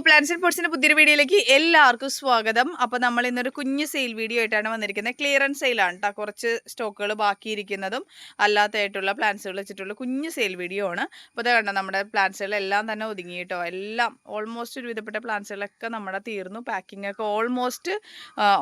Plans and പോട്സിന്റെ പുതിയൊരു വീഡിയോയിലേക്ക് എല്ലാവർക്കും സ്വാഗതം. അപ്പോൾ നമ്മൾ ഇന്നൊരു കുഞ്ഞ് സെയിൽ വീഡിയോ ആയിട്ടാണ് വന്നിരിക്കുന്നത്. ക്ലിയറൻസ് സെയിലാണ് കേട്ടോ കുറച്ച് സ്റ്റോക്കുകൾ ബാക്കിയിരിക്കുന്നതും അല്ലാത്തതായിട്ടുള്ള പ്ലാൻസുകൾ വെച്ചിട്ടുള്ള കുഞ്ഞ് സെയിൽ വീഡിയോ ആണ്. അപ്പോൾ ഇതാ കണ്ടോ നമ്മുടെ പ്ലാൻസുകളെല്ലാം തന്നെ ഒതുങ്ങി കേട്ടോ എല്ലാം ഓൾമോസ്റ്റ് ഒരുവിധപ്പെട്ട പ്ലാൻസുകളൊക്കെ നമ്മുടെ തീർന്നു. പാക്കിംഗ് ഒക്കെ ഓൾമോസ്റ്റ്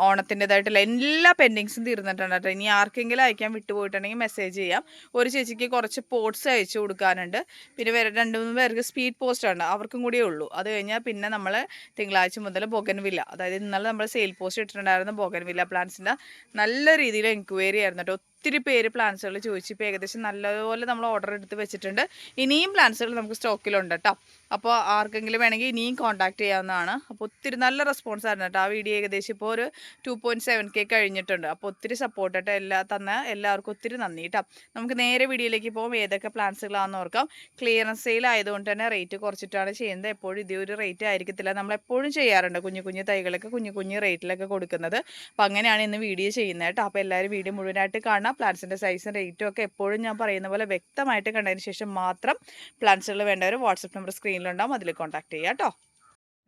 ഓണത്തിന്റെതായിട്ടുള്ള എല്ലാ പെൻഡിങ്സും തീർന്നിട്ടുണ്ട് കേട്ടോ ഇനി ആർക്കെങ്കിലും അയക്കാൻ വിട്ടുപോയിട്ടുണ്ടെങ്കിൽ മെസ്സേജ് ചെയ്യാം. ഒരു ചേച്ചിക്ക് കുറച്ച് പോട്ട്സ് അയച്ചു കൊടുക്കാനുണ്ട്. പിന്നെ രണ്ട് മൂന്ന് പേർക്ക് സ്പീഡ് പോസ്റ്റ് ആണ്. അവർക്കും കൂടിയേ ഉള്ളൂ. അത് കഴിഞ്ഞാൽ പിന്നെ നമ്മൾ തിങ്കളാഴ്ച മുതൽ ബോഗൻവില്ല. അതായത് ഇന്നലെ നമ്മൾ സെയിൽ പോസ്റ്റ് ഇട്ടിട്ടുണ്ടായിരുന്ന ബോഗൻവില്ല പ്ലാന്റ്സിന്റെ നല്ല രീതിയിൽ എൻക്വയറി ആയിരുന്നു കേട്ടോ. ഒത്തിരി പേര് പ്ലാൻസുകൾ ചോദിച്ചു ഇപ്പോൾ ഏകദേശം നല്ലതുപോലെ നമ്മൾ ഓർഡർ എടുത്ത് വെച്ചിട്ടുണ്ട്. ഇനിയും പ്ലാൻസുകൾ നമുക്ക് സ്റ്റോക്കിലുണ്ട് കേട്ടോ അപ്പോൾ ആർക്കെങ്കിലും വേണമെങ്കിൽ ഇനിയും കോൺടാക്ട് ചെയ്യാവുന്നതാണ്. അപ്പോൾ ഒത്തിരി നല്ല റെസ്പോൺസ് ആയിരുന്നു കേട്ടോ ആ വീഡിയോ ഏകദേശം ഇപ്പോൾ ഒരു ടു പോയിന്റ് സെവൻ കെ കഴിഞ്ഞിട്ടുണ്ട്. അപ്പോൾ ഒത്തിരി സപ്പോർട്ട് ആയിട്ട് എല്ലാ തന്ന എല്ലാവർക്കും ഒത്തിരി നന്ദി കേട്ടോ നമുക്ക് നേരെ വീഡിയോയിലേക്ക് പോകും ഏതൊക്കെ പ്ലാൻസുകളാണെന്ന് ഓർക്കാം. ക്ലിയറൻസ് സെയിൽ ആയതുകൊണ്ട് തന്നെ റേറ്റ് കുറച്ചിട്ടാണ് ചെയ്യുന്നത്. എപ്പോഴും ഇതേ ഒരു റേറ്റ് ആയിരിക്കത്തില്ല. നമ്മൾ എപ്പോഴും ചെയ്യാറുണ്ട് കുഞ്ഞു കുഞ്ഞു തൈകളൊക്കെ കുഞ്ഞു കുഞ്ഞു റേറ്റിലൊക്കെ കൊടുക്കുന്നത്. അപ്പോൾ അങ്ങനെയാണ് ഇന്ന് വീഡിയോ ചെയ്യുന്നത് കേട്ടോ അപ്പോൾ എല്ലാവരും വീഡിയോ മുഴുവനായിട്ട് കാണാം പ്ലാന്റ്സിന്റെ സൈസും റേറ്റും ഒക്കെ എപ്പോഴും ഞാൻ പറയുന്ന പോലെ വ്യക്തമായിട്ട് കണ്ടതിന് ശേഷം മാത്രം പ്ലാന്റ്സുകൾ വേണ്ടവർ വാട്സപ്പ് നമ്പർ സ്ക്രീനിലുണ്ടാവും അതിൽ കോൺടാക്ട് ചെയ്യുക കേട്ടോ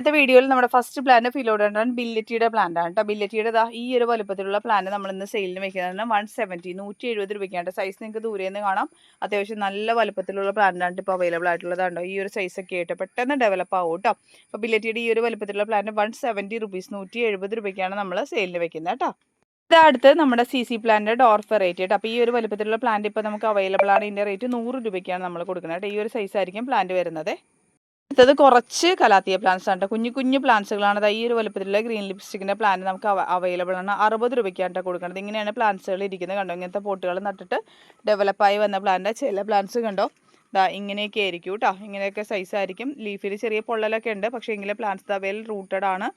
ഇന്നത്തെ വീഡിയോയിൽ നമ്മുടെ ഫസ്റ്റ് പ്ലാന്റ് ഫിലോഡോൺ ബില്ലറ്റിയുടെ പ്ലാന്റ് ആണ് കേട്ടോ ബില്ലറ്റിയുടെ ഈ ഒരു വലുപ്പത്തിലുള്ള പ്ലാന്റ് നമ്മൾ ഇന്ന് സെയിലിന് വെക്കുന്നതാണ് വൺ സെവന്റി നൂറ്റി എഴുപത് രൂപയ്ക്കാണ്. സൈസ് നിങ്ങൾക്ക് ദൂരെ നിന്ന് കാണാം. അത്യാവശ്യം നല്ല വലുപ്പത്തിലുള്ള പ്ലാന്റ് ആണ് ഇപ്പോൾ അവൈലബിൾ ആയിട്ടുള്ളതാണ്ടോ ഈ ഒരു ഒക്കെ ആയിട്ട് പെട്ടെന്ന് ഡെവലപ്പ് ആവും കേട്ടോ അപ്പോൾ ബില്ലറ്റിയുടെ ഈ ഒരു വലുപ്പത്തിലുള്ള പ്ലാന്റ് വൺ സെവന്റി റുപ്പീസ് നൂറ്റി എഴുപത് രൂപയ്ക്കാണ് നമ്മൾ സെയിലിന് വെക്കുന്നത് കേട്ടോ ഇതടുത്ത് നമ്മുടെ C C plant dwarf rate കേട്ടോ. അപ്പോൾ ഈ ഒരു വലുപ്പത്തിലുള്ള പ്ലാന്റ് ഇപ്പോൾ നമുക്ക് അവൈലബിൾ ആണ്. ഇതിന്റെ റേറ്റ് നൂറ് രൂപയ്ക്കാണ് നമ്മൾ കൊടുക്കുന്നത് കേട്ടോ. ഈ ഒരു സൈസ് ആയിരിക്കും പ്ലാന്റ് വരുന്നത്. അടുത്തത് കുറച്ച് കലാത്തിയ പ്ലാന്റ്സ് ആണ് ട്ടോ. കുഞ്ഞു കുഞ്ഞു പ്ലാന്റ്സുകളാണ് ഈ ഒരു വലുപ്പത്തിലുള്ള ഗ്രീൻ ലിപ്സ്റ്റിക്കിന്റെ പ്ലാന്റ് നമുക്ക് അവൈലബിൾ ആണ്. അറുപത് രൂപയ്ക്കാണ് ട്ടോ കൊടുക്കുന്നത്. ഇങ്ങനെയാണ് പ്ലാന്റ്സുകൾ ഇരിക്കുന്നത് കണ്ടോ? ഇങ്ങനത്തെ പോട്ടുകൾ നട്ടിട്ട് ഡെവലപ്പായി വന്ന പ്ലാന്റ് ചില പ്ലാന്റ്സ് കണ്ടോ? ദാ ഇങ്ങനെയൊക്കെ ആയിരിക്കും കേട്ടോ ഇങ്ങനെയൊക്കെ സൈസ് ആയിരിക്കും. ലീഫിൽ ചെറിയ പൊള്ളലൊക്കെ ഉണ്ട്. പക്ഷേ എങ്കിലും പ്ലാന്റ്സ് ദ വെൽ റൂട്ടഡ് ആണ്.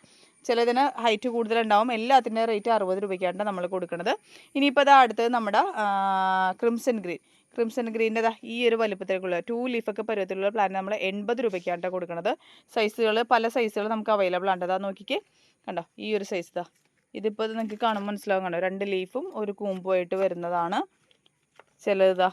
ചിലതിന് ഹൈറ്റ് കൂടുതലുണ്ടാവും. എല്ലാത്തിന്റെ റേറ്റ് അറുപത് രൂപയ്ക്കാണ് നമ്മൾ കൊടുക്കുന്നത് ഇനിയിപ്പോൾ അതാ അടുത്തത് നമ്മുടെ ക്രിംസൺ ഗ്രീൻ ക്രിംസൺ ഗ്രീന്റെ ഈ ഒരു വലുപ്പത്തിലേക്കുള്ള ടു ലീഫൊക്കെ പരുവത്തിലുള്ള പ്ലാന്റ് നമ്മൾ എൺപത് രൂപയ്ക്കാണ് കൊടുക്കുന്നത് സൈസുകൾ പല സൈസുകൾ നമുക്ക് അവൈലബിൾ ആണ് അതാ നോക്കിക്കേ. കണ്ടോ? ഈ ഒരു സൈസ് ഇതാ ഇതിപ്പോൾ നിങ്ങൾക്ക് കാണുമ്പോൾ മനസ്സിലാവും കണ്ടോ? രണ്ട് ലീഫും ഒരു കൂമ്പുമായിട്ട് വരുന്നതാണ്. ചിലതാ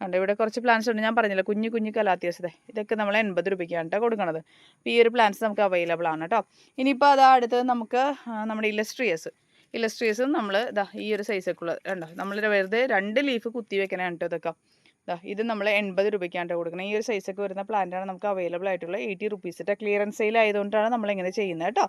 കണ്ടോ ഇവിടെ കുറച്ച് പ്ലാന്റ്സ് ഉണ്ട്. ഞാൻ പറഞ്ഞില്ല കുഞ്ഞു കുഞ്ഞു കലാത്തിയസതെ ഇതൊക്കെ നമ്മൾ എൺപത് രൂപയ്ക്കാണ് കേട്ടോ കൊടുക്കണത്. അപ്പോൾ ഈ ഒരു പ്ലാന്റ്സ് നമുക്ക് അവൈലബിൾ ആണ് കേട്ടോ. ഇനിയിപ്പോൾ അതാ അടുത്തത് നമുക്ക് നമ്മുടെ ഇലസ്ട്രിയസ് ഇലസ്ട്രിയസും നമ്മൾ ഇതാ ഈ ഒരു സൈസൊക്കെ ഉള്ളത് കണ്ടോ നമ്മൾ വെറുതെ രണ്ട് ലീഫ് കുത്തി വെക്കണതാണ് കേട്ടോ ഇതൊക്കെ. ഇതാ ഇത് നമ്മൾ എൺപത് രൂപയ്ക്കാണ് കൊടുക്കുന്നത് ഈ ഒരു സൈസൊക്കെ വരുന്ന പ്ലാന്റാണ് നമുക്ക് അവൈലബിൾ ആയിട്ടുള്ള എയ്റ്റി റുപ്പീസിന്റെ ക്ലിയറൻസ് സെയിൽ ആയതുകൊണ്ടാണ് നമ്മളിങ്ങനെ ചെയ്യുന്നത് കേട്ടോ.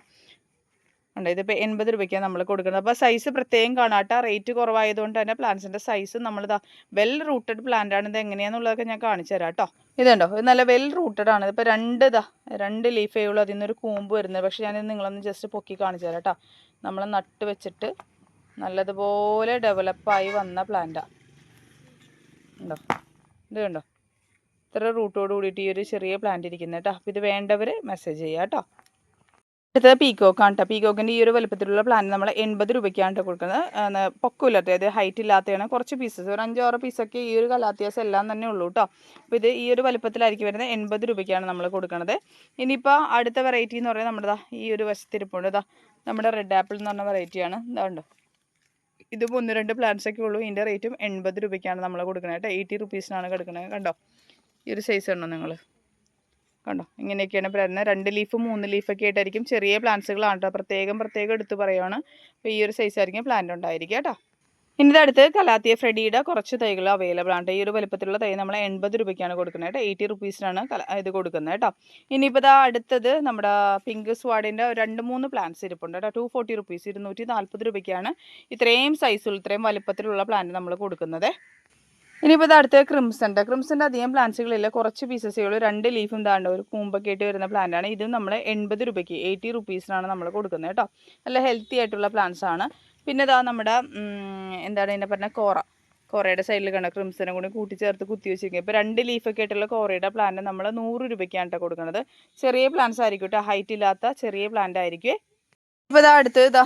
ഉണ്ട്. ഇതിപ്പോൾ എൺപത് രൂപയ്ക്കാണ് നമ്മൾ കൊടുക്കുന്നത്. അപ്പോൾ സൈസ് പ്രത്യേകം കാണാട്ട. റേറ്റ് കുറവായതുകൊണ്ട് തന്നെ പ്ലാന്റ്സിന്റെ സൈസ് നമ്മളിതാ വെൽ റൂട്ടഡ് പ്ലാന്റ് ആണ്. ഇത് എങ്ങനെയാണെന്നുള്ളതൊക്കെ ഞാൻ കാണിച്ചു തരാം കേട്ടോ ഇതുണ്ടോ? ഇത് നല്ല വെൽ റൂട്ടഡ് ആണ്. ഇതിപ്പോൾ രണ്ട് ഇതാ രണ്ട് ലീഫേ ഉള്ളൂ. അതിൽ നിന്നൊരു കൂമ്പ് വരുന്നത്. പക്ഷേ ഞാനിത് നിങ്ങളൊന്ന് ജസ്റ്റ് പൊക്കി കാണിച്ചു തരാം കേട്ടോ നമ്മൾ നട്ട് വെച്ചിട്ട് നല്ലതുപോലെ ഡെവലപ്പായി വന്ന പ്ലാന്റാണ് ഉണ്ടോ? ഇത് കണ്ടോ? ഇത്ര റൂട്ടോട് കൂടിയിട്ട് ഈ ഒരു ചെറിയ പ്ലാന്റ് ഇരിക്കുന്നത് കേട്ടോ അപ്പോൾ ഇത് വേണ്ടവർ മെസ്സേജ് ചെയ്യാം കേട്ടോ അടുത്തത് പീക്കോക്കാണ് കേട്ടോ പീക്കോക്കിന്റെ ഈ ഒരു വലുപ്പത്തിലുള്ള പ്ലാന്റ് നമ്മൾ എൺപത് രൂപയ്ക്കാണ് കേട്ടോ കൊടുക്കുന്നത്. പൊക്കമില്ല അതായത് ഹൈറ്റ് ഇല്ലാത്തതാണ് കുറച്ച് പീസസ് ഒരു അഞ്ചോ ആറോ പീസൊക്കെ ഈ ഒരു കലാത്യാസം എല്ലാം തന്നെ ഉള്ളൂ കേട്ടോ അപ്പോൾ ഇത് ഈ ഒരു വലുപ്പത്തിലായിരിക്കും വരുന്നത് എൺപത് രൂപയ്ക്കാണ് നമ്മൾ കൊടുക്കുന്നത് ഇനിയിപ്പോൾ അടുത്ത വെറൈറ്റി എന്ന് പറയുന്നത് നമ്മുടെ ഈ ഒരു വശത്തിരിപ്പുണ്ട് ഇതാ നമ്മുടെ റെഡ് ആപ്പിൾ എന്ന് പറഞ്ഞ വെറൈറ്റിയാണ് ഇതാണ്ട് ഇത് ഒന്ന് രണ്ട് പ്ലാന്റ്സ് ഒക്കെ ഉള്ളൂ. ഇതിന്റെ റേറ്റും എൺപത് രൂപയ്ക്കാണ് നമ്മൾ കൊടുക്കുന്നത് കേട്ടോ എയ്റ്റി റുപ്പീസിനാണ് കൊടുക്കുന്നത് കണ്ടോ? ഈ ഒരു സൈസ് ഉണ്ടോ നിങ്ങൾ കണ്ടോ? ഇങ്ങനെയൊക്കെയാണ് വരുന്നത് രണ്ട് ലീഫ് മൂന്ന് ലീഫൊക്കെ ആയിട്ടായിരിക്കും ചെറിയ പ്ലാന്റ്സുകളാണ് കേട്ടോ. പ്രത്യേകം പ്രത്യേകം എടുത്ത് പറയുവാണ്. അപ്പോൾ ഈ ഒരു സൈസായിരിക്കും പ്ലാന്റ് ഉണ്ടായിരിക്കുക കേട്ടോ. ഇനി അടുത്ത് കലാത്തിയ ഫ്രെഡിയുടെ കുറച്ച് തൈകൾ അവൈലബിൾ ആണ്. ഈ ഒരു വലുപ്പത്തിലുള്ള തൈ നമ്മൾ എൺപത് രൂപയ്ക്കാണ് കൊടുക്കുന്നത് കേട്ടോ. എയ്റ്റി റുപ്പീസിനാണ് ഇത് കൊടുക്കുന്നത് കേട്ടോ. ഇനിയിപ്പോൾ ഇതാ അടുത്തത് നമ്മുടെ പിങ്ക് സ്വാഡിന്റെ രണ്ട് മൂന്ന് പ്ലാന്റ്സ് ഇരിപ്പുണ്ട് കേട്ടോ. ടു ഫോർട്ടി റുപ്പീസ് ഇരുന്നൂറ്റി നാൽപ്പത് രൂപയ്ക്കാണ് ഇത്രയും സൈസുള്ള ഇത്രയും വലുപ്പത്തിലുള്ള പ്ലാന്റ് നമ്മൾ കൊടുക്കുന്നത്. ഇനിയിപ്പോൾ ഇത് അടുത്ത ക്രിംസന്റെ ക്രിംസന്റെ അധികം പ്ലാന്റ്സുകളില്ല കുറച്ച് പീസസേ ഉള്ളൂ. രണ്ട് ലീഫും താണ്ട് ഒരു കൂമ്പൊക്കെ ആയിട്ട് വരുന്ന പ്ലാന്റാണ് ഇത് നമ്മൾ എൺപത് രൂപയ്ക്ക് എയ്റ്റി റുപ്പീസിനാണ് നമ്മൾ കൊടുക്കുന്നത് കേട്ടോ. നല്ല ഹെൽത്തി ആയിട്ടുള്ള പ്ലാന്റ്സ് ആണ്. പിന്നെ ഇതാ നമ്മുടെ എന്താണ് ഇതിനെ പറഞ്ഞ കോറ. കോറയുടെ സൈഡിൽ കണ്ട? ക്രിംസനും കൂടി കൂട്ടിച്ചേർത്ത് കുത്തി വെച്ചിരിക്കുക ഇപ്പോൾ രണ്ട് ലീഫൊക്കെ ആയിട്ടുള്ള കോറയുടെ പ്ലാന്റ് നമ്മൾ നൂറ് രൂപയ്ക്കാണ് കേട്ടോ കൊടുക്കുന്നത്. ചെറിയ പ്ലാന്റ്സ് ആയിരിക്കും കേട്ടോ ഹൈറ്റ് ഇല്ലാത്ത ചെറിയ പ്ലാന്റ് ആയിരിക്കും ഇപ്പോൾ ഇതാ അടുത്ത് ഇതാ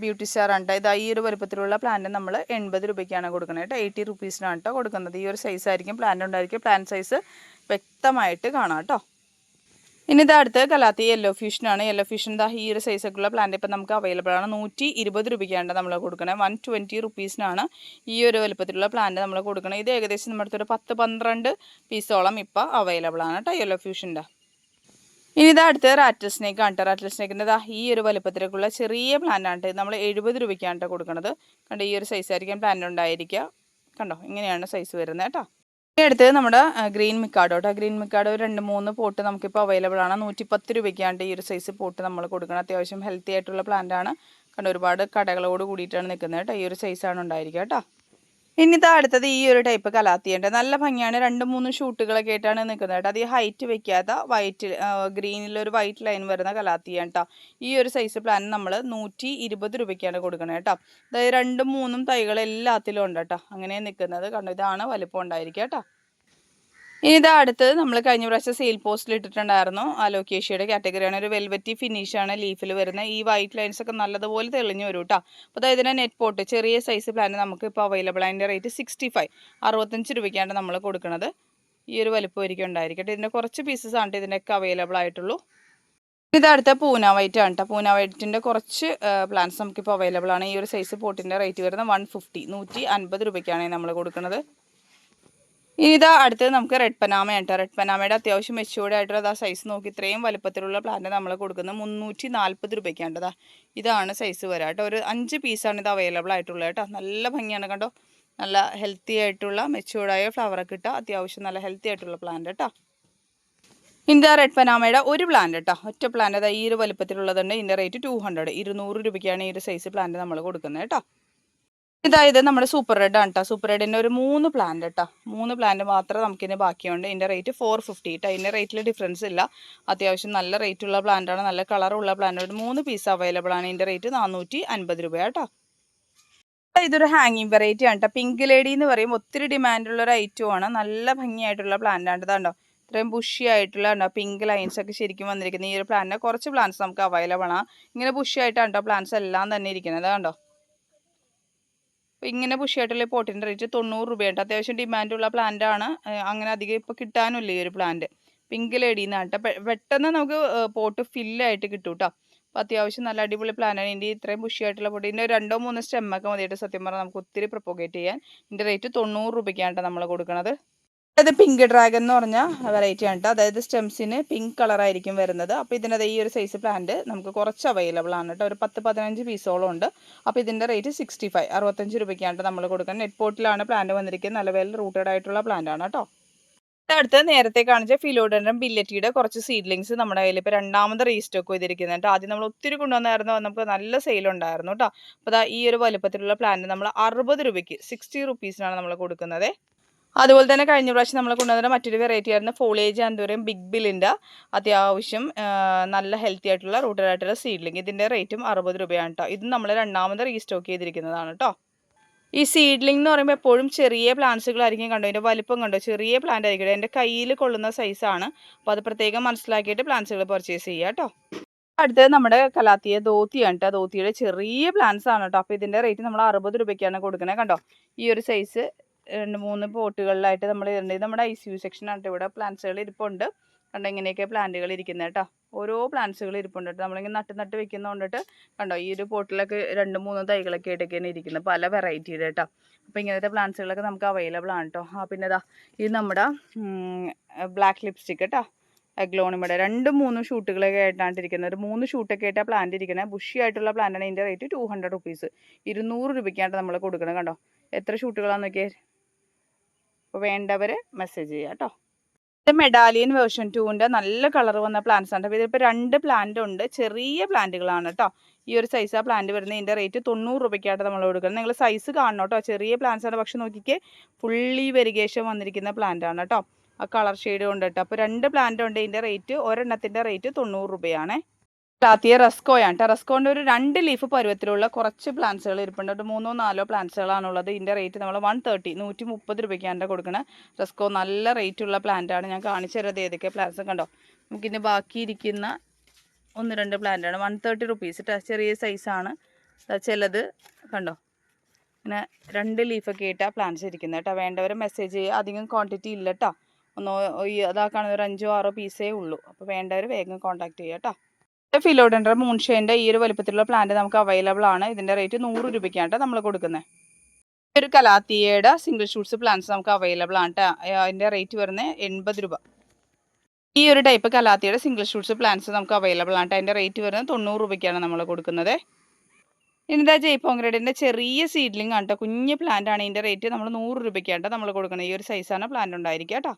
ബ്യൂട്ടി സ്റ്റാർ ആണ്. ഇതാ ഈ ഒരു വലുപ്പത്തിലുള്ള പ്ലാന്റ് നമ്മൾ എൺപത് രൂപയ്ക്കാണ് കൊടുക്കുന്നത് കേട്ടോ. എയ്റ്റി റുപ്പീസിനാണ് കേട്ടോ കൊടുക്കുന്നത്. ഈ ഒരു സൈസ് ആയിരിക്കും പ്ലാന്റ് ഉണ്ടായിരിക്കും. പ്ലാന്റ് സൈസ് വ്യക്തമായിട്ട് കാണാം കേട്ടോ ഇനി ഇതാ അടുത്ത് കലാത്തി യെല്ലോ ഫിഷിനാണ് യെല്ലോ ഫിഷൻ ദാ ഈ ഒരു സൈസൊക്കെയുള്ള പ്ലാന്റ് ഇപ്പം നമുക്ക് അവൈലബിൾ ആണ്. നൂറ്റി ഇരുപത് രൂപയ്ക്കാണ് നമ്മൾ കൊടുക്കണേ. വൺ ട്വന്റി റുപ്പീസിനാണ് ഈ ഒരു വലുപ്പത്തിലുള്ള പ്ലാന്റ് നമ്മൾ കൊടുക്കുന്നത് ഇത് ഏകദേശം നമ്മുടെ അടുത്തൊരു പത്ത് പന്ത്രണ്ട് പീസോളം ഇപ്പം അവൈലബിൾ ആണ് കേട്ടോ യെല്ലോ ഫ്യൂഷന്റെ ഇനി ഇത് അടുത്ത റാറ്റൽ സ്നേക്ക് ആണ് റാറ്റൽ സ്നേക്കിന്റെ ഇതാ ഈ ഒരു വലുപ്പത്തിലേക്കുള്ള ചെറിയ പ്ലാന്റാണ് നമ്മൾ എഴുപത് രൂപയ്ക്കാണ് ട്ടോ കൊടുക്കുന്നത് കണ്ടോ ഈ ഒരു സൈസ് ആയിരിക്കും പ്ലാൻ ഉണ്ടായിരിക്കുക. കണ്ടോ ഇങ്ങനെയാണ് സൈസ് വരുന്നത് കേട്ടോ. ഇനി അടുത്തത് നമ്മുടെ ഗ്രീൻ മിക്കാഡോ കേട്ടോ. ഗ്രീൻ മിക്കാഡോ രണ്ട് മൂന്ന് പോട്ട് നമുക്കിപ്പോൾ അവൈലബിൾ ആണ്. നൂറ്റിപ്പത്ത് രൂപയ്ക്കാണ് ഈ ഒരു സൈസ് പോട്ട് നമ്മൾ കൊടുക്കണം അത്യാവശ്യം ഹെൽത്തി ആയിട്ടുള്ള പ്ലാന്റ് ആണ്. കണ്ടോ ഒരുപാട് കടകളോട് കൂടിയിട്ടാണ് നിൽക്കുന്നത് കേട്ടോ. ഈ ഒരു സൈസാണ് ഉണ്ടായിരിക്കുക കേട്ടോ. ഇനി ഇതാ അടുത്തത് ഈ ഒരു ടൈപ്പ് കലാത്തിയുണ്ട് നല്ല ഭംഗിയാണ്. രണ്ട് മൂന്ന് ഷൂട്ടുകളൊക്കെ ആയിട്ടാണ് നിൽക്കുന്നത് കേട്ടോ. അത് ഈ ഹൈറ്റ് വെക്കാത്ത വൈറ്റ് ഗ്രീനിൽ ഒരു വൈറ്റ് ലൈൻ വരുന്ന കലാത്തിയാണ് കേട്ടോ ഈ ഒരു സൈസ് പ്ലാൻ നമ്മൾ നൂറ്റി ഇരുപത് രൂപയ്ക്കാണ് കൊടുക്കുന്നത് കേട്ടോ. അതായത് രണ്ടും മൂന്നും തൈകൾ എല്ലാത്തിലും ഉണ്ട് കേട്ടോ. അങ്ങനെ നിൽക്കുന്നത് കണ്ടോ? ഇതാണ് വലിപ്പം ഉണ്ടായിരിക്കുക കേട്ടോ. ഇനി ഇതാ അടുത്തത് നമ്മൾ കഴിഞ്ഞ പ്രാവശ്യം സെയിൽ പോസ്റ്റിൽ ഇട്ടിട്ടുണ്ടായിരുന്നു. അലോക്കേഷ്യയുടെ കാറ്റഗറിയാണ് ഒരു വെൽവെറ്റി ആണ് ലീഫിൽ വരുന്നത് ഈ വൈറ്റ് ലൈൻസ് ഒക്കെ നല്ലതുപോലെ തെളിഞ്ഞു വരും കേട്ടോ അപ്പോൾ അതായത് ഇതിന്റെ നെറ്റ് പോട്ട് ചെറിയ സൈസ് പ്ലാൻ നമുക്ക് ഇപ്പോൾ അവൈലബിൾ അതിന്റെ റേറ്റ് സിക്സ്റ്റി ഫൈവ് അറുപത്തഞ്ച് രൂപയ്ക്കാണ് നമ്മൾ കൊടുക്കുന്നത് ഈ ഒരു വലിപ്പമായിരിക്കും ഉണ്ടായിരിക്കട്ടെ. ഇതിന്റെ കുറച്ച് പീസസ് ആണ് ഇതിന്റെയൊക്കെ അവൈലബിൾ ആയിട്ടുള്ളൂ. ഇത് അടുത്ത പൂന വൈറ്റ് ആണ് കേട്ടോ പൂന വൈറ്റിന്റെ കുറച്ച് പ്ലാൻസ് നമുക്കിപ്പോൾ അവൈലബിൾ ആണ്. ഈ ഒരു സൈസ് പോട്ടിന്റെ റേറ്റ് വരുന്നത് വൺ ഫിഫ്റ്റി നൂറ്റി അൻപത് രൂപയ്ക്കാണ് നമ്മൾ കൊടുക്കുന്നത് ഇനി ഇതാ അടുത്തത് നമുക്ക് റെഡ് പനാമ കേട്ടോ റെഡ് പനാമയുടെ അത്യാവശ്യം മെച്ചൂർഡ് ആയിട്ടുള്ള ആ സൈസ് നോക്കി ഇത്രയും വലുപ്പത്തിലുള്ള പ്ലാന്റ് നമ്മൾ കൊടുക്കുന്നത് മുന്നൂറ്റി നാൽപ്പത് രൂപയ്ക്കാണ് കേട്ടോ ഇതാണ് സൈസ് വരാം കേട്ടോ. ഒരു അഞ്ച് പീസാണ് ഇത് അവൈലബിൾ ആയിട്ടുള്ളത് കേട്ടോ. നല്ല ഭംഗിയാണ് കണ്ടോ. നല്ല ഹെൽത്തി ആയിട്ടുള്ള മെച്ചൂർഡായ ഫ്ലവറൊക്കെ കിട്ടുക അത്യാവശ്യം നല്ല ഹെൽത്തി ആയിട്ടുള്ള പ്ലാന്റ് കേട്ടോ. ഇന്ത്യ റെഡ് പനാമയുടെ ഒരു പ്ലാന്റ് കേട്ടോ. ഒറ്റ പ്ലാന്റ് അതായത് ഈ ഒരു വലുപ്പത്തിലുള്ളതുണ്ട് ഇതിന്റെ റേറ്റ് ടു ഹൺഡ്രഡ് ഇരുന്നൂറ് രൂപയ്ക്കാണ് ഈ ഒരു സൈസ് പ്ലാന്റ് നമ്മൾ കൊടുക്കുന്നത് കേട്ടോ. ഇതായത് നമ്മുടെ സൂപ്പർ റെഡ് ആണ് കേട്ടോ സൂപ്പർ റെഡിന്റെ ഒരു മൂന്ന് പ്ലാന്റ് കേട്ടോ മൂന്ന് പ്ലാന്റ് മാത്രമേ നമുക്കിന് ബാക്കിയുണ്ട്. ഇതിന്റെ റേറ്റ് ഫോർ ഫിഫ്റ്റി കേട്ടോ ഇതിന്റെ റേറ്റിൽ ഡിഫറൻസ് ഇല്ല. അത്യാവശ്യം നല്ല റേറ്റ് റേറ്റുള്ള പ്ലാന്റാണ് നല്ല കളറുള്ള പ്ലാന്റ് ആണ്. മൂന്ന് പീസ് അവൈലബിൾ ആണ്. ഇതിന്റെ റേറ്റ് നാനൂറ്റി അൻപത് രൂപ കേട്ടോ ഇതൊരു ഹാങ്ങിങ് വെറൈറ്റി ആണ് കേട്ടോ പിങ്ക് ലേഡി എന്ന് പറയും. ഒത്തിരി ഡിമാൻഡുള്ള ഒരു ഐറ്റം ആണ്. നല്ല ഭംഗിയായിട്ടുള്ള പ്ലാന്റ് ആണ് ഇതാണ്ടോ? ഇത്രയും ബുഷി ആയിട്ടുള്ള ഉണ്ടോ പിങ്ക് ലൈൻസ് ഒക്കെ ശരിക്കും വന്നിരിക്കുന്നത്. ഈ ഒരു പ്ലാന്റിന് കുറച്ച് പ്ലാന്റ്സ് നമുക്ക് അവൈലബിൾ ആണ്. ഇങ്ങനെ ബുഷി ആയിട്ടാണ് കേട്ടോ പ്ലാന്റ്സ് എല്ലാം തന്നെ ഇരിക്കുന്നത്. കണ്ടോ അപ്പോൾ ഇങ്ങനെ പുഷിയായിട്ടുള്ള പോട്ടിന്റെ റേറ്റ് തൊണ്ണൂറ് രൂപയുണ്ട്. അത്യാവശ്യം ഡിമാൻഡുള്ള പ്ലാന്റ് ആണ്. അങ്ങനെ അധികം ഇപ്പോൾ കിട്ടാനില്ല ഈ ഒരു പ്ലാന്റ് പിങ്ക് ലേഡി എന്നാണ് കേട്ടോ പെട്ടെന്ന് നമുക്ക് പോട്ട് ഫില്ലായിട്ട് കിട്ടും കേട്ടോ അപ്പോൾ അത്യാവശ്യം നല്ല അടിപൊളി പ്ലാനാണ് ഇതിന്റെ ഇത്രയും പുഷിയായിട്ടുള്ള പോട്ട് ഇതിന്റെ രണ്ടോ മൂന്നോ സ്റ്റെമ്മൊക്കെ മതിയായിട്ട് സത്യം പറഞ്ഞാൽ നമുക്ക് ഒത്തിരി പ്രൊപ്പോഗേറ്റ് ചെയ്യാൻ. ഇതിന്റെ റേറ്റ് തൊണ്ണൂറ് രൂപയ്ക്കാണ് കേട്ടോ നമ്മൾ കൊടുക്കുന്നത് അതായത് പിങ്ക് ഡ്രാഗൺ എന്ന് പറഞ്ഞ വെറൈറ്റി ആണ് കേട്ടോ അതായത് സ്റ്റെംസിന് പിങ്ക് കളറായിരിക്കും വരുന്നത്. അപ്പോൾ ഇതിന്റെ ഈ ഒരു സൈസ് പ്ലാന്റ് നമുക്ക് കുറച്ച് അവൈലബിൾ ആണ് കേട്ടോ ഒരു പത്ത് പതിനഞ്ച് പീസോളം ഉണ്ട്. അപ്പോൾ ഇതിന്റെ റേറ്റ് സിക്സ്റ്റി ഫൈവ് അറുപത്തഞ്ച് രൂപയ്ക്കാണ് നമ്മൾ കൊടുക്കുന്നത്. നെറ്റ് പോട്ടിലാണ് പ്ലാന്റ് വന്നിരിക്കുന്നത്. നല്ല വെൽ റൂട്ടഡ് ആയിട്ടുള്ള പ്ലാന്റ് ആണ് കേട്ടോ അടുത്ത് നേരത്തെ കാണിച്ച ഫിലോഡൻഡ്രം ബില്ലറ്റിയുടെ കുറച്ച് സീഡ്ലിങ്സ് നമ്മുടെ കയ്യിൽ ഇപ്പോൾ രണ്ടാമത് റീസ്റ്റോക്ക് ചെയ്തിരിക്കുന്നത് കേട്ടോ ആദ്യം നമ്മൾ ഒത്തിരി കൊണ്ടുവന്നായിരുന്നു. നമുക്ക് നല്ല സെയിൽ ഉണ്ടായിരുന്നു കേട്ടോ അപ്പോൾ ഈ ഒരു വലുപ്പത്തിലുള്ള പ്ലാന്റ് നമ്മൾ അറുപത് രൂപയ്ക്ക് സിക്സ്റ്റി റുപ്പീസിനാണ് നമ്മൾ കൊടുക്കുന്നത്. അതുപോലെ തന്നെ കഴിഞ്ഞ പ്രാവശ്യം നമ്മൾ കൊണ്ടുവന്ന മറ്റൊരു വെറൈറ്റി ആയിരുന്നു ഫോളേജ് ആന്തൂരം ബിഗ് ബില്ലിന്റെ അത്യാവശ്യം നല്ല ഹെൽത്തി ആയിട്ടുള്ള റൂട്ടഡ് ആയിട്ടുള്ള സീഡ്ലിംഗ് ഇതിന്റെ റേറ്റും അറുപത് രൂപയാണ് കേട്ടോ ഇത് നമ്മൾ രണ്ടാമത് റീസ്റ്റോക്ക് ചെയ്തിരിക്കുന്നതാണ് കേട്ടോ ഈ സീഡ്ലിംഗ് എന്ന് പറയുമ്പോൾ എപ്പോഴും ചെറിയ പ്ലാന്റ്സുകളായിരിക്കും കണ്ടോ? ഇതിന്റെ വലിപ്പം കണ്ടോ? ചെറിയ പ്ലാന്റ് ആയിരിക്കും. എന്റെ കയ്യിൽ കൊള്ളുന്ന സൈസാണ് അപ്പോൾ അത് പ്രത്യേകം മനസ്സിലാക്കിയിട്ട് പ്ലാന്റ്സുകൾ പർച്ചേസ് ചെയ്യുക കേട്ടോ അടുത്തത് നമ്മുടെ കലാത്തിയ ധോത്തിയാണ് കേട്ടോ ധോത്തിയുടെ ചെറിയ പ്ലാന്റ്സ് ആണ് കേട്ടോ അപ്പോൾ ഇതിന്റെ റേറ്റ് നമ്മൾ അറുപത് രൂപയ്ക്കാണ് കൊടുക്കുന്നത് കണ്ടോ? ഈ ഒരു സൈസ് രണ്ട് മൂന്ന് പോട്ടുകളിലായിട്ട് നമ്മൾ ഇടേണ്ടത് നമ്മുടെ ഐ സി യു സെക്ഷനാണ് ഇവിടെ പ്ലാന്റ്സുകൾ ഇരിപ്പുണ്ട്. കണ്ടോ ഇങ്ങനെയൊക്കെ പ്ലാന്റുകൾ ഇരിക്കുന്നത് കേട്ടോ ഓരോ പ്ലാന്റ്സുകൾ ഇരിപ്പുണ്ട് കേട്ടോ നമ്മളിങ്ങനെ നട്ട് നട്ട് വെക്കുന്നതുകൊണ്ടിട്ട് കണ്ടോ ഈ ഒരു പോട്ടിലൊക്കെ രണ്ട് മൂന്ന് തൈകളൊക്കെ ആയിട്ടൊക്കെയാണ് ഇരിക്കുന്നത് പല വെറൈറ്റിയുടെ കേട്ടോ അപ്പോൾ ഇങ്ങനത്തെ പ്ലാന്റ്സുകളൊക്കെ നമുക്ക് അവൈലബിൾ ആണ് കേട്ടോ ആ പിന്നെ ഇതാ ഇത് നമ്മുടെ ബ്ലാക്ക് ലിപ്സ്റ്റിക് കേട്ടോ ഗ്ലോണിമയുടെ രണ്ട് മൂന്ന് ഷൂട്ടുകളൊക്കെ ആയിട്ടാണ് ഇരിക്കുന്നത് ഒരു മൂന്ന് ഷൂട്ടൊക്കെ ആയിട്ടാണ് പ്ലാന്റ് ഇരിക്കുന്നത് ബുഷി ആയിട്ടുള്ള പ്ലാന്റാണ് ഇതിന്റെ റേറ്റ് ടു ഹൺഡ്രഡ് റുപ്പീസ് ഇരുന്നൂറ് രൂപയ്ക്കാണ് നമ്മൾ കൊടുക്കണം കണ്ടോ. എത്ര ഷൂട്ടുകളാണെന്നൊക്കെ അപ്പോൾ വേണ്ടവർ മെസ്സേജ് ചെയ്യുക കേട്ടോ ഇത് മെഡാലിയൻ വേർഷൻ ടുവിന്റെ നല്ല കളർ വന്ന പ്ലാന്റ്സ് ആണ്. അപ്പോൾ ഇതിപ്പോൾ രണ്ട് പ്ലാന്റ് ഉണ്ട്. ചെറിയ പ്ലാന്റുകളാണ് കേട്ടോ ഈ ഒരു സൈസ് ആ പ്ലാന്റ് വരുന്നത്. ഇതിന്റെ റേറ്റ് തൊണ്ണൂറ് രൂപയ്ക്കായിട്ട് നമ്മൾ കൊടുക്കുന്നത്. നിങ്ങൾ സൈസ് കാണണം കേട്ടോ ചെറിയ പ്ലാന്റ്സ് ആണ്. പക്ഷെ നോക്കിക്കേ ഫുള്ളി വെരിഗേഷൻ വന്നിരിക്കുന്ന പ്ലാന്റ് ആണ് കേട്ടോ ആ കളർ ഷെയ്ഡ് കൊണ്ട് കേട്ടോ അപ്പോൾ രണ്ട് പ്ലാന്റ് ഉണ്ട്. ഇതിന്റെ റേറ്റ് ഒരെണ്ണത്തിന്റെ റേറ്റ് തൊണ്ണൂറ് രൂപയാണേ. ലാത്തിയ റസ്കോയാണ്. കേട്ടോ റസ്കോന്റെ ഒരു രണ്ട് ലീഫ് പരുവത്തിലുള്ള കുറച്ച് പ്ലാന്റ്സുകൾ ഇരിപ്പുണ്ട്. ഒരു മൂന്നോ നാലോ പ്ലാന്റ്സുകളാണുള്ളത് ഇതിന്റെ റേറ്റ് നമ്മൾ വൺ തേർട്ടി നൂറ്റി മുപ്പത് രൂപയ്ക്കാണ് കൊടുക്കുന്നത് റസ്കോ നല്ല റേറ്റുള്ള പ്ലാന്റാണ് ഞാൻ കാണിച്ചു തരുന്നത് ഏതൊക്കെ പ്ലാന്റ്സ് കണ്ടോ. നമുക്കിന്ന് ബാക്കി ഇരിക്കുന്ന ഒന്ന് രണ്ട് പ്ലാന്റാണ് വൺ തേർട്ടി റുപ്പീസ് ചെറിയ സൈസാണ് ചിലത് കണ്ടോ. പിന്നെ രണ്ട് ലീഫൊക്കെ ആയിട്ടാണ് പ്ലാന്റ്സ് ഇരിക്കുന്നത് കേട്ടോ വേണ്ടവർ മെസ്സേജ് ചെയ്യുക അധികം ക്വാണ്ടിറ്റി ഇല്ല കേട്ടോ ഒന്നോ ഈ അതാക്കാണെങ്കിൽ ഒരു അഞ്ചോ ആറോ പീസേ ഉള്ളൂ. അപ്പോൾ വേണ്ടവർ വേഗം കോൺടാക്ട് ചെയ്യുക കേട്ടോ ഫിലോഡൻഡ്ര മൂൺഷേന്റെ ഈ ഒരു വലുപ്പത്തിലുള്ള പ്ലാന്റ് നമുക്ക് അവൈലബിൾ ആണ്. ഇതിന്റെ റേറ്റ് നൂറ് രൂപയ്ക്കാണ് നമ്മൾ കൊടുക്കുന്നത് ഒരു കലാത്തിയയുടെ സിംഗിൾ ഷൂട്ട്സ് പ്ലാന്റ്സ് നമുക്ക് അവൈലബിൾ ആണ് കേട്ടോ അതിന്റെ റേറ്റ് വരുന്നത് എൺപത് രൂപ. ഈ ഒരു ടൈപ്പ് കലാത്തിയുടെ സിംഗിൾ ഷൂട്ട്സ് പ്ലാന്റ്സ് നമുക്ക് അവൈലബിൾ ആണ് അതിന്റെ റേറ്റ് വരുന്നത് തൊണ്ണൂറ് രൂപയ്ക്കാണ് നമ്മൾ കൊടുക്കുന്നത്. ഇനിതാ ജയ്പോങ്ക്രേഡിന്റെ ചെറിയ സീഡ്ലിംഗ് ആണ് കേട്ടോ കുഞ്ഞ് പ്ലാന്റ് ആണ്. ഇതിന്റെ റേറ്റ് നമ്മൾ നൂറ് രൂപയ്ക്കാണ് നമ്മൾ കൊടുക്കുന്നത് ഈ ഒരു സൈസാണ് പ്ലാന്റ് ഉണ്ടായിരിക്കുക കേട്ടോ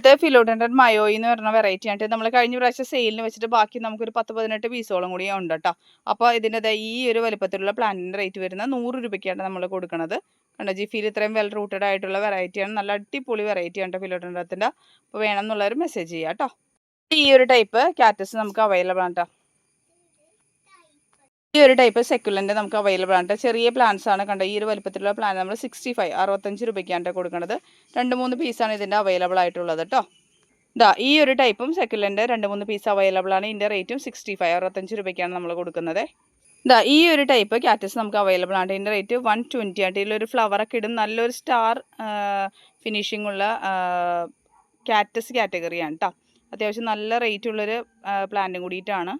അടുത്ത ഫിലോഡൻഡൻ മയോയി എന്ന് പറഞ്ഞ വെറൈറ്റി ആയിട്ട് നമ്മൾ കഴിഞ്ഞ പ്രാവശ്യം സെയിലിന് വെച്ചിട്ട് ബാക്കി നമുക്കൊരു പത്ത് പതിനെട്ട് പീസോളം കൂടി ഉണ്ട് കേട്ടോ അപ്പോൾ ഇതിന്റെ ഈ ഒരു വലുപ്പത്തിലുള്ള പ്ലാന്റിന്റെ റേറ്റ് വരുന്ന നൂറ് രൂപയ്ക്കാണ് നമ്മൾ കൊടുക്കുന്നത് കണ്ടോ ജിഫിയിൽ ഇത്രയും വെൽ റൂട്ടഡ് ആയിട്ടുള്ള വെറൈറ്റിയാണ് നല്ല അടിപൊളി വെറൈറ്റി ആണ് ഫിലോഡൻഡത്തിന്റെ അപ്പോൾ വേണം എന്നുള്ളവർ മെസ്സേജ് ചെയ്യാം കേട്ടോ ഈ ഒരു ടൈപ്പ് ക്യാറ്റസ് നമുക്ക് അവൈലബിൾ ആണ് കേട്ടോ ഈ ഒരു ടൈപ്പ് സെക്കുലന്റ് നമുക്ക് അവൈലബിൾ ആണ്. ചെറിയ പ്ലാന്റ്സ് ആണ് കണ്ടോ. ഈ ഒരു വലുപ്പത്തിലുള്ള പ്ലാൻ നമ്മൾ സിക്സ്റ്റി ഫൈവ് അറുപത്തഞ്ച് രൂപയ്ക്കാണ് കൊടുക്കുന്നത് രണ്ട് മൂന്ന് പീസാണ് ഇതിന്റെ അവൈലബിൾ ആയിട്ടുള്ളത് കേട്ടോ ഇതാ ഈ ഒരു ടൈപ്പും സെക്കുലന്റ് രണ്ട് മൂന്ന് പീസ് അവൈലബിൾ ആണ്. ഇതിന്റെ റേറ്റും സിക്സ്റ്റി ഫൈവ് അറുപത്തഞ്ച് രൂപയ്ക്കാണ് നമ്മൾ കൊടുക്കുന്നത്. ഇതാ ഈ ഒരു ടൈപ്പ് കാറ്റസ് നമുക്ക് അവൈലബിൾ ആണ് ഇതിന്റെ റേറ്റ് വൺ ട്വന്റി ആണ് ഇതിലൊരു ഫ്ലവറൊക്കെ ഇടും നല്ലൊരു സ്റ്റാർ ഫിനിഷിംഗ് ഉള്ള കാറ്റസ് കാറ്റഗറിയാണ് കേട്ടോ അത്യാവശ്യം നല്ല റേറ്റ് ഉള്ളൊരു പ്ലാന്റും കൂടിയിട്ടാണ്.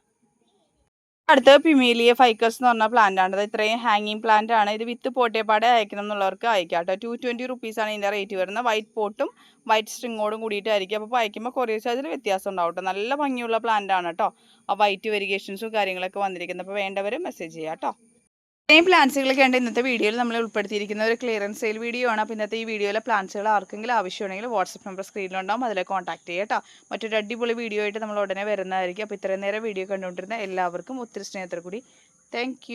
അടുത്ത പിമീലിയ ഫൈക്കസ് എന്ന് പറഞ്ഞ പ്ലാന്റ് ആണ്. ഇത് ഇത്രയും ഹാങ്ങിങ് പ്ലാന്റ് ആണ്. ഇത് വിത്ത് പോട്ടേപ്പാടെ അയക്കണം എന്നുള്ളവർക്ക് അയക്കാം കേട്ടോ. ടു ട്വന്റി റുപ്പീസാണ് ഇതിന്റെ റേറ്റ് വരുന്നത്. വൈറ്റ് പോട്ടും വൈറ്റ് സ്ട്രിങ്ങോടും കൂടിയിട്ടായിരിക്കും. അപ്പോൾ അയക്കുമ്പോൾ കൊറിയർ ചാർജിൽ വ്യത്യാസം ഉണ്ടാവും കേട്ടോ. നല്ല ഭംഗിയുള്ള പ്ലാന്റ് ആണ് കേട്ടോ. ആ വൈറ്റ് വെരിഗേഷൻസും കാര്യങ്ങളൊക്കെ വന്നിരിക്കുന്നത്. അപ്പോൾ വേണ്ടവർ മെസ്സേജ് ചെയ്യാം കേട്ടോ. ഇത്രയും പ്ലാന്റ്സുകളൊക്കെ ഉണ്ട്. ഇന്നത്തെ വീഡിയോയിൽ നമ്മൾ ഉൾപ്പെടുത്തിയിരിക്കുന്ന ഒരു ക്ലിയറൻസ് സെയിൽ വീഡിയോ ആണ്. അപ്പോൾ ഇന്നത്തെ ഈ വീഡിയോയിലെ പ്ലാന്റ്സുകൾ ആർക്കെങ്കിലും ആവശ്യമുണ്ടെങ്കിൽ വാട്സപ്പ് നമ്പർ സ്ക്രീനിലുണ്ടാവും അതിലെ കോൺടാക്ട് ചെയ്യുക കേട്ടോ. മറ്റൊരു അടിപൊളി വീഡിയോ ആയിട്ട് നമ്മൾ ഉടനെ വരുന്നതായിരിക്കും. അപ്പോൾ ഇത്രയും നേരം വീഡിയോ കണ്ടുകൊണ്ടിരുന്ന എല്ലാവർക്കും ഒത്തിരി സ്നേഹത്തോടു കൂടി താങ്ക്